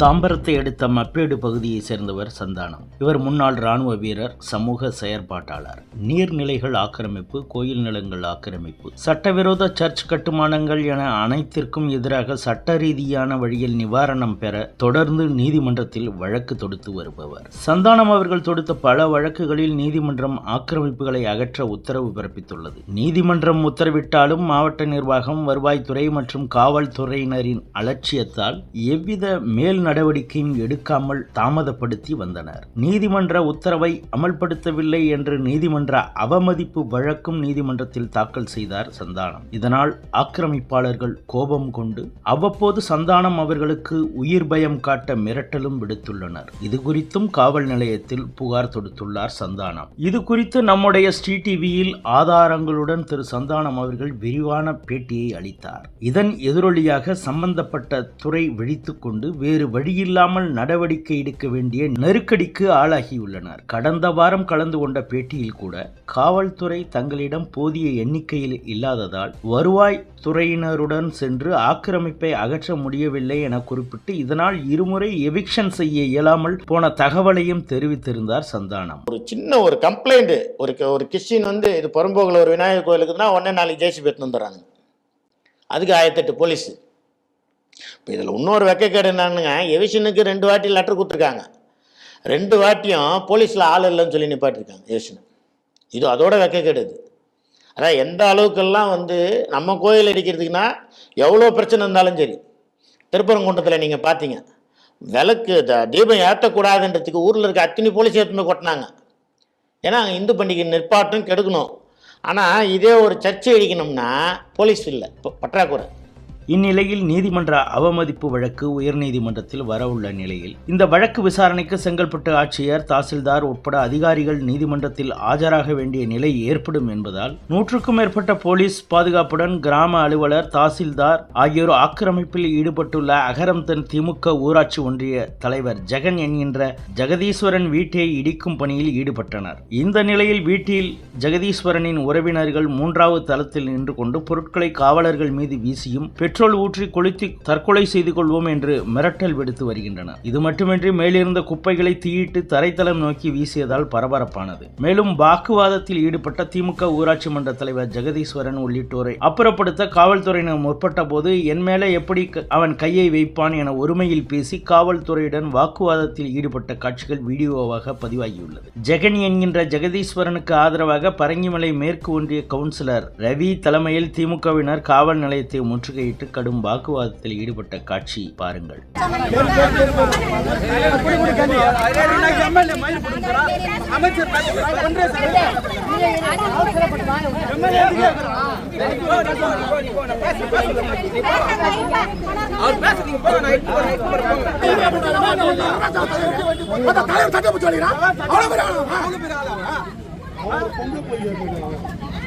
தாம்பரத்தை அடுத்த மப்பேடு பகுதியை சேர்ந்தவர் சந்தானம். இவர் முன்னாள் ராணுவ வீரர் சமூக செயற்பாட்டாளர். நீர்நிலைகள் ஆக்கிரமிப்பு கோயில் நிலங்கள் ஆக்கிரமிப்பு. சட்டவிரோத சர்ச் கட்டுமானங்கள் என அனைத்திற்கும் எதிராக சட்ட ரீதியான வழியில் நிவாரணம் பெற தொடர்ந்து நீதிமன்றத்தில் வழக்கு தொடுத்து வருபவர். சந்தானம் அவர்கள் தொடுத்த பல வழக்குகளில் நீதிமன்றம் ஆக்கிரமிப்புகளை அகற்ற உத்தரவு பிறப்பித்துள்ளது. நீதிமன்றம் உத்தரவிட்டாலும் மாவட்ட நிர்வாகம் வருவாய்த்துறை மற்றும் காவல்துறையினரின் அலட்சியத்தால் எவ்வித மேல் நடவடிக்கையும் எடுக்காமல் தாமதப்படுத்தி வந்தனர். நீதிமன்ற உத்தரவை அமல்படுத்தவில்லை என்று நீதிமன்ற அவமதிப்பு வழக்கும் நீதிமன்றத்தில் தாக்கல் செய்தார் சந்தானம். இதனால் ஆக்கிரமிப்பாளர்கள் கோபம் கொண்டு அவ்வப்போது சந்தானம் அவர்களுக்கு உயிர் பயம் காட்ட மிரட்டலும் விடுத்துள்ளனர். இது குறித்தும் காவல் நிலையத்தில் புகார் தொடுத்துள்ளார் சந்தானம். இது குறித்து நம்முடைய ஸ்ரீ டிவியில் ஆதாரங்களுடன் திரு சந்தானம் அவர்கள் விரிவான பேட்டியை அளித்தார். இதன் எதிரொலியாக சம்பந்தப்பட்ட துறை விழித்துக் கொண்டு வேறு வழியில்லாமல் நடவடிக்கை எடுக்க வேண்டிய நெருக்கடிக்கு ஆளாகியுள்ளனர். கடந்த வாரம் கலந்து கொண்ட பேட்டியில் கூட காவல்துறை தங்களிடம் போதிய எண்ணிக்கையில் இல்லாததால் வருவாய் துறையினருடன் சென்று ஆக்கிரமிப்பை அகற்ற முடியவில்லை என குறிப்பிட்டு இதனால் இருமுறை எவிக்ஷன் செய்ய இயலாமல் போன தகவலையும் தெரிவித்திருந்தார் சந்தானம். ஒரு சின்ன ஒரு கம்ப்ளைண்ட் ஒரு ஒரு கிறிஸ்டின் வந்து இது புறம்போக்கில் ஒரு விநாயகர் கோயிலுக்குன்னா ஒன்னே நாளைக்கு ஜேசி எடுத்து வந்துடுறாங்க. அதுக்கு ஆயிரத்தெட்டு போலீஸ். இப்போ இதில் இன்னொரு வெக்கக்கேடு என்னன்னுங்க எவிஷனுக்கு ரெண்டு வாட்டி லெட்டர் கொடுத்துருக்காங்க. ரெண்டு வாட்டியும் போலீஸில் ஆள் இல்லைன்னு சொல்லி நிப்பாட்டிருக்காங்க எவிஷன். இது அதோட வெக்கக்கேடு இது. அதான் எந்த அளவுக்கெல்லாம் வந்து நம்ம கோயில் அடிக்கிறதுக்குன்னா எவ்வளோ பிரச்சனை இருந்தாலும் சரி திருப்பரங்குன்றத்தில் நீங்கள் பார்த்தீங்க விளக்கு த- தீபம் ஏற்றக்கூடாதுன்றதுக்கு ஊரில் இருக்க அத்தனை போலீஸ் ஏற்றுமே கொட்டினாங்க. ஏன்னா அங்கே இந்து பண்டிகை நிற்பாட்டும் கெடுக்கணும். ஆனால் இதே ஒரு சர்ச்சை அடிக்கணும்னா போலீஸ் இல்லை இப்போ பற்றாக்குறை. இந்நிலையில் நீதிமன்ற அவமதிப்பு வழக்கு உயர்நீதிமன்றத்தில் வரவுள்ள நிலையில் இந்த வழக்கு விசாரணைக்கு செங்கல்பட்டு ஆட்சியர் தாசில்தார் உட்பட அதிகாரிகள் நீதிமன்றத்தில் ஆஜராக வேண்டிய நிலை ஏற்படும் என்பதால் நூற்றுக்கும் மேற்பட்ட போலீஸ் பாதுகாப்புடன் கிராம அலுவலர் தாசில்தார் ஆகியோர் ஆக்கிரமிப்பில் ஈடுபட்டுள்ள அகரம்தன் திமுக ஊராட்சி ஒன்றிய தலைவர் ஜெகன் என்கின்ற ஜெகதீஸ்வரன் வீட்டை இடிக்கும் பணியில் ஈடுபட்டனர். இந்த நிலையில் வீட்டில் ஜெகதீஸ்வரனின் உறவினர்கள் மூன்றாவது தளத்தில் நின்று கொண்டு பொருட்களை காவலர்கள் மீது வீசியும் பெற்று பெட்ரோல் ஊற்றி கொளுத்தி தற்கொலை செய்து கொள்வோம் என்று மிரட்டல் விடுத்து வருகின்றன. இது மட்டுமின்றி மேலிருந்த குப்பைகளை தீயிட்டு தரைத்தளம் நோக்கி வீசியதால் பரபரப்பானது. மேலும் வாக்குவாதத்தில் ஈடுபட்ட திமுக ஊராட்சி மன்ற தலைவர் ஜெகதீஸ்வரன் உள்ளிட்டோரை அப்புறப்படுத்த காவல்துறையினர் முற்பட்ட போது என் மேலே எப்படி க- அவன் கையை வைப்பான் என ஒருமையில் பேசி காவல்துறையுடன் வாக்குவாதத்தில் ஈடுபட்ட காட்சிகள் வீடியோவாக பதிவாகியுள்ளது. ஜெகன் என்கின்ற ஜெகதீஸ்வரனுக்கு ஆதரவாக பரங்கிமலை மேற்கு ஒன்றிய கவுன்சிலர் ரவி தலைமையில் திமுகவினர் காவல் நிலையத்தை முற்றுகையிட்டு கடும் வாக்குவாதத்தில் ஈடுபட்ட காட்சி பாருங்கள்.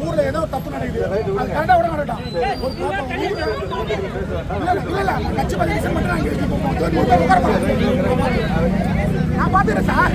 ஊர்ல ஏதோ தப்பு நடக்குது. அது கரெக்டா விட ஊர்ல- இல்ல, இல்ல, கட்சி listen பண்ணிட்டு நான் பாத்துக்கிறேன் சார்.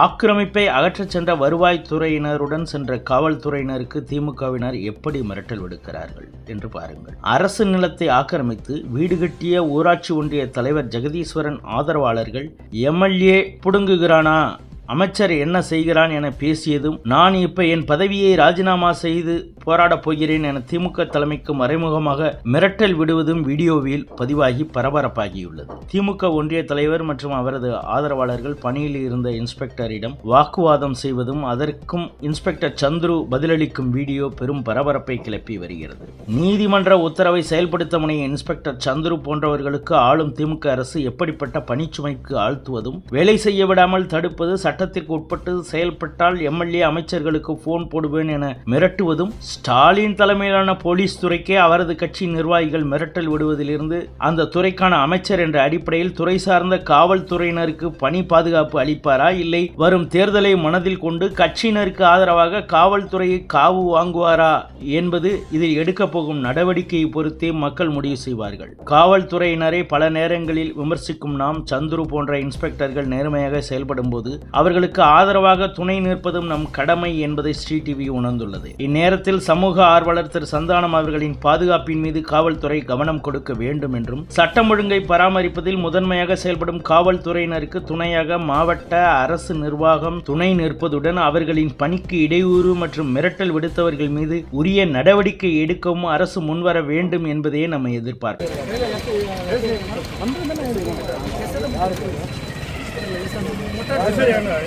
ஆக்கிரமிப்பை அகற்றச் சென்ற வருவாய்த்துறையினருடன் சென்ற காவல்துறையினருக்கு திமுகவினர் எப்படி மிரட்டல் விடுக்கிறார்கள் என்று பாருங்கள். அரசு நிலத்தை ஆக்கிரமித்து வீடு கட்டிய ஊராட்சி ஒன்றிய தலைவர் ஜெகதீஸ்வரன் ஆதரவாளர்கள் எம்எல்ஏ புடுங்குகிறானா? அமைச்சர் என்ன செய்கிறான் என பேசியதும் நான் இப்போ என் பதவியை ராஜினாமா செய்து போராடப் போகிறேன் என திமுக தலைமைக்கு மறைமுகமாக மிரட்டல் விடுவதும் வீடியோவில் பதிவாகி பரபரப்பாகியுள்ளது. திமுக ஒன்றிய தலைவர் மற்றும் அவரது ஆதரவாளர்கள் பணியில் இருந்த இன்ஸ்பெக்டரிடம் வாக்குவாதம் செய்வதும் அதற்கும் இன்ஸ்பெக்டர் சந்துரு பதிலளிக்கும் வீடியோ பெரும் பரபரப்பை கிளப்பி வருகிறது. நீதிமன்ற உத்தரவை செயல்படுத்த முனைய இன்ஸ்பெக்டர் சந்துரு போன்றவர்களுக்கு ஆளும் திமுக அரசு எப்படிப்பட்ட பணிச்சுமைக்கு ஆழ்த்துவதும் வேலை செய்ய விடாமல் தடுப்பது சட்டத்திற்கு உட்பட்டு செயல்பட்டால் எம்எல்ஏ அமைச்சர்களுக்கு போன் போடுவேன் என மிரட்டுவதும் ஸ்டாலின் தலைமையிலான போலீஸ் துறைக்கே அவரது கட்சி நிர்வாகிகள் மிரட்டல் விடுவதிலிருந்து அந்த துறைக்கான அமைச்சர் என்ற அடிப்படையில் துறை சார்ந்த காவல்துறையினருக்கு பணி பாதுகாப்பு அளிப்பாரா இல்லை வரும் தேர்தலை மனதில் கொண்டு கட்சியினருக்கு ஆதரவாக காவல்துறையை காவு வாங்குவாரா என்பது இதில் எடுக்கப் போகும் நடவடிக்கையை பொறுத்தே மக்கள் முடிவு செய்வார்கள். காவல்துறையினரை பல நேரங்களில் விமர்சிக்கும் நாம் சந்துரு போன்ற இன்ஸ்பெக்டர்கள் நேர்மையாக செயல்படும் போது அவர்களுக்கு ஆதரவாக துணை நிற்பதும் நம் கடமை என்பதை ஸ்ரீ டிவி உணர்ந்துள்ளது. இந்நேரத்தில் சமூக ஆர்வலர் திரு சந்தானம் அவர்களின் பாதுகாப்பின் மீது காவல்துறை கவனம் கொடுக்க வேண்டும் என்றும் சட்டம் ஒழுங்கை பராமரிப்பதில் முதன்மையாக செயல்படும் காவல்துறையினருக்கு துணையாக மாவட்ட அரசு நிர்வாகம் துணை நிற்பதுடன் அவர்களின் பணிக்கு இடையூறு மற்றும் மிரட்டல் விடுத்தவர்கள் மீது உரிய நடவடிக்கை எடுக்கவும் அரசு முன்வர வேண்டும் என்பதே நம்ம எதிர்பார்க்கிறோம்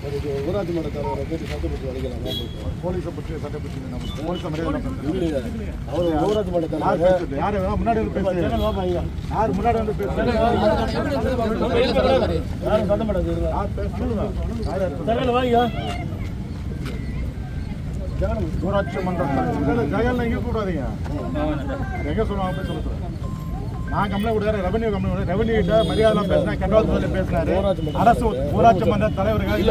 ஊராட்சி மன்ற தலைவரை போய் சட்டப்பட்டு வலிக்கலாம் போலீஸை பற்றி சட்டப்பற்றி நம்ம போலீஸை மரியாதை அவர் ஊராட்சி மன்ற தலைவர் யார் வேணா முன்னாடி வந்து பேசுங்க யார் முன்னாடி வந்து பேசுங்க யாரும் சண்டை மாட்டாங்க யார் பேச யார் ஜெகன் ஊராட்சி மன்ற தலைவர் ஜெகன் எங்கே கூடாதீங்க. எங்கே சொல்லுவாங்க போய் சொல்ல சொல்லுங்க. நான் கம்ப்ளைண்ட் கொடுக்குறேன் ரெவன்யூ கம்ப்ளைண்ட் ரெவன்யூ கிட்ட மரியாதை பேசினேன் கண்டவாத சொல்லி பேசினாரு அரசு ஊராட்சி மன்ற தலைவர்கள்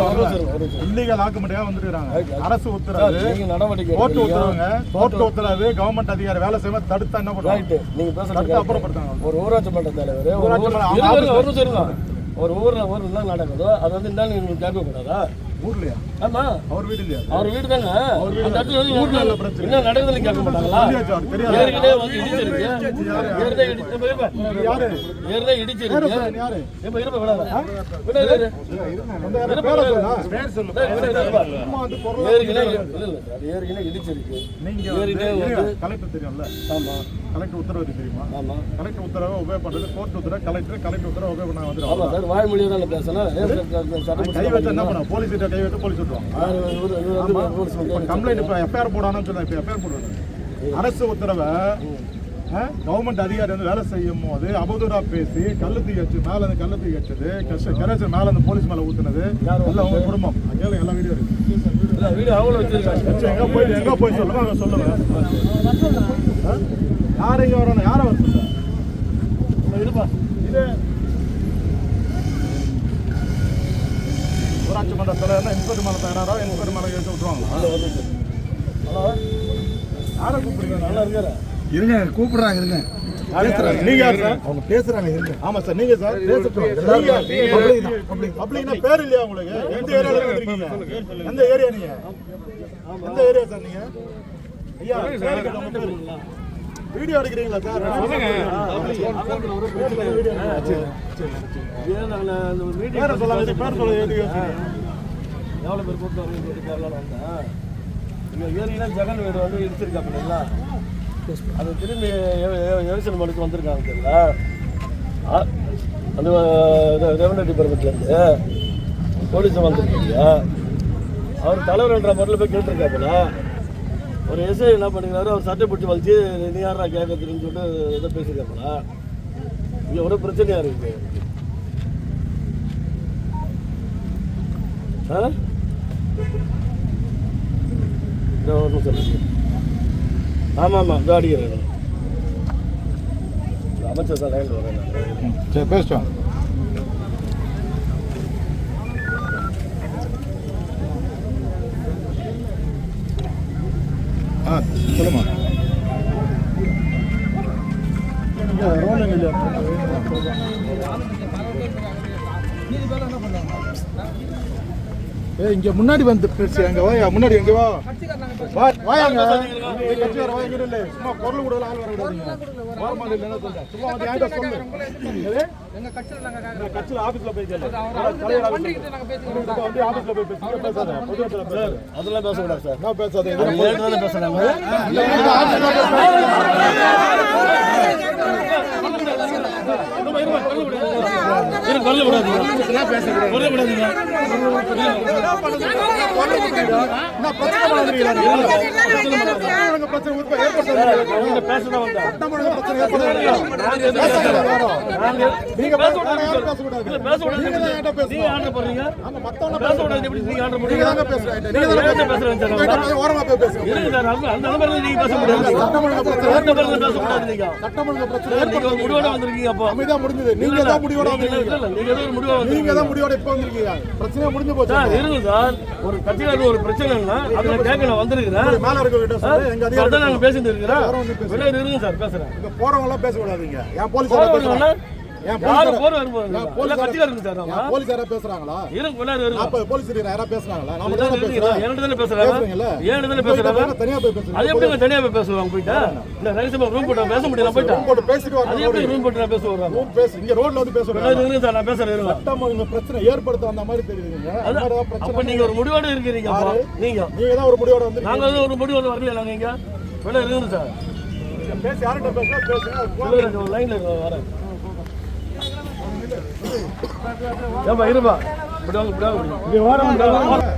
இல்லீகல் ஆக்குமட்டியாக வந்துருக்காங்க அரசு உத்தரவு நடவடிக்கை கோர்ட்டு உத்தரவுங்க கோர்ட்டு உத்தரவு கவர்மெண்ட் அதிகாரி வேலை செய்யாம தடுத்தா என்ன பண்ணுவாங்க? நீங்க பேசுறது தடுத்து அப்புறப்படுத்தாங்க ஒரு ஊராட்சி மன்ற தலைவர் ஊராட்சி ஊர்- மன்ற- ஒரு ஊர்ல ஒரு என்ன நடக்குதோ அது வந்து என்ன நீங்க கேட்க கூடாதா ஊர்லயா? ஆமா. அவர் வீடு இல்லையா அவர் வீடு தாங்க அந்த இடத்துல வந்து ஊர்ல இல்ல பிரச்சனை. என்ன நடக்குதுன்னு கேட்க மாட்டாங்களா? தெரியாது. ஏற்கனவே வந்து இடிச்சிருக்கு. ஏற்கனவே இடி- இப்ப இருப்பா. யாரு? ஏற்கனவே இடிச்சிருக்கு. யாரு இப்ப இருப்ப விடாத. விடாத இரு. அந்த யாரு? பேரை சொல்லுங்க பேர் சொல்லு. விடாத, விடாத, இருப்பா. சும்மா வந்து பொருள் ஏற்கனவே இல்ல இல்ல. சார் ஏற்கனவே இடிச்சிருக்கு. நீங்க ஏற்கனவே வந்து கலெக்டர் தெரியும்ல? ஆமா. கலெக்டர் உத்தரவு தெரியுமா? ஆமா. கலெக்டர் உத்தரவை உபயோக பண்றது கோர்ட் உத்தரவு கலெக்டர் கலெக்டர் உத்தரவு உபயோக பண்ண ஆமா சார். வாய்மொழியை தான் பேசணும். கை வச்சா என்ன போலீஸ் கிட்ட கை வச்சு போலீஸ் வந்து கம்ப்ளைண்ட் இப்போ எஃப்ஐஆர் போடான்னு சொன்னா இப்போ எஃப்ஐஆர் போடுறது அரசு உத்தரவை கவர்மெண்ட் அதிகாரி வந்து வேலை செய்யும் போது அவதூறா பேசி கல்லு தூக்கி மேல அந்த கல்லு தூக்கி வச்சது கஷ்ட கரேசன் மேல அந்த போலீஸ் மேல ஊத்துனது எல்லாம் அவங்க குடும்பம். கேளு எல்லா வீடியோ இருக்கு. இல்ல, வீடு அவங்களும் வச்சிருக்காங்க. வச்சு எங்க போய் எங்க போய் சொல்லுங்க அங்க சொல்லுங்க? யார் இங்க வரணும் யாரை வர சொல்லுங்க இருப்பா இது தலைவர் இன்ஸ்பெக்டர் மேல தகராறா? இன்ஸ்பெக்டர் மேல கேட்டு விட்டுருவாங்களா? யாரை கூப்பிடுறீங்க? நல்லா இருக்காரு? இருங்க கூப்பிடுறாங்க இருங்க. பேசுறாங்க. நீங்க அவங்க பேசுறாங்க இருங்க. ஆமா சார் நீங்க சார். பேசட்டும். பப்ளிக்னா பேர் இல்லையா உங்களுக்கு? எந்த ஏரியால வந்திருக்கீங்க? எந்த ஏரியா நீங்க? எந்த ஏரியா சார் நீங்க? ஐயா. வீடியோ எடுக்கிறீங்களா சார்? மீட்டிங் பேரை சொல்லாம இது பேர் சொல்ல எதுக்கு யோசிக்கிறீங்க? எவ்வளோ பேர் கூட்டம் வருதுன்னு சொல்லிட்டு கேரளாவில் வந்தேன். இங்கே ஏரியா ஜெகன் வீடு வந்து இடிச்சிருக்காப்புல அது திரும்பி எரிசல் மலுக்கு வந்திருக்காங்க தெரியல ஆ, அந்த ரெவன்யூ டிபார்ட்மெண்ட்லேருந்து போலீஸ் வந்திருக்கீங்க. அவர் தலைவர்ன்ற முறையில் போய் கேட்டிருக்காப்புல. ஒரு எஸ்ஐ என்ன பண்ணிக்கிறாரு? அவர் சட்டை பிடிச்சி வலிச்சு நீ யாரா கேட்கறதுன்னு சொல்லிட்டு ஏதோ பேசியிருக்காப்புல. இங்கே ஒரு பிரச்சனையாக இருக்குது ஆ? நிமிஷம் இருக்கு. ஆமாம் ஆமாம் இதோ அடிக்கிறேன் அமைச்சர் சார் லைனில் வரேன். சரி பேசிட்டோம் ஆ சொல்லுமா ரோலிங் இல்லையா ஏய் இங்க முன்னாடி வந்து பேசு அங்க வாயா முன்னாடி எங்க வா வா வாயாங்க கட்சியார வாங்க இல்ல சும்மா குரல் கூட ஆள் வர விடாதீங்க வாரமா இல்ல சும்மா வந்து என்கிட்ட சொல்லு? எங்க கட்சியில நாங்க நான் கட்சியில ஆபீஸ்ல போய் கேளு வந்து ஆபீஸ்ல போய் பேசு இங்க பேசாத பொது இடத்துல பேசு அதெல்லாம் பேசக்கூடாது சார் நான் பேசாத பண்றீங்க தாங்க பேசுறீங்க சார் பேசுங்க இருங்க சார் அந்த நம்பர்ல நீங்க நீங்க நீங்க நீங்க தான் முடிவோட வந்திருக்கீங்க நீங்க முடிவோட இப்ப வந்திருக்கீங்க. பிரச்சனையா முடிஞ்சு போச்சு. Sir sir. ஒரு கட்சியில ஒரு பிரச்சனைன்னா அதுல கேட்க நான் வந்திருக்கிறேன். மேல இருக்க கிட்ட எங்க அதிகாரி நாங்க பேசிட்டு இருக்கிறோம். பேசு. வெளியே இருங்க சார் பேசுறேன். போறவங்க எல்லாம் பேசக்கூடாதுங்க. என் போலீஸ் போறவங்க என் யாரு போலீஸ் போற வரும்போது? போலீஸ் கட்சிக்காரங்க சார் போலீஸ் யாரா பேசுறாங்களா? அப்ப போலீஸ் யாரா பேசுறாங்களா? நாம தானே. பேசுறோம். என்கிட்ட தானே பேசுறாங்க? தானே அப்புறம் தனியா போய் பேசுறீங்க. அது எப்படிங்க தனியா போய் பேசுவாங்க போயிட்டா? இல்ல ரூம் போட்டு பேச முடியல போயிட்டா? ரூம் போட்டு பேசிட்டு அது எப்படி ரூம் போட்டு நான் பேச வர்றாங்க ரூம் பேசு இங்க ரோட்ல வந்து பேசுறாங்க சார் நான் பேசுறேன் இருங்க சட்டம் ஒழுங்கு பிரச்சனை ஏற்படுத்த அந்த மாதிரி தெரியுதுங்க. மாதிரி ஏதாவது அப்ப பிரச்சனை நீங்க ஒரு முடிவோட இருக்கிறீங்க அப்போ. நீங்க. நீங்க தான் ஒரு முடிவோட வந்து நாங்க ஒரு முடிவோட வரல நாங்க இங்க? வெளியே சார். பேசி யார்கிட்ட பேசுறா பேசுங்க லைன்ல வரேன். ஏமா இருமா. இப்படி வாங்க இப்படி வாங்க இப்படி ஓரம் ஓரம் ஓரம்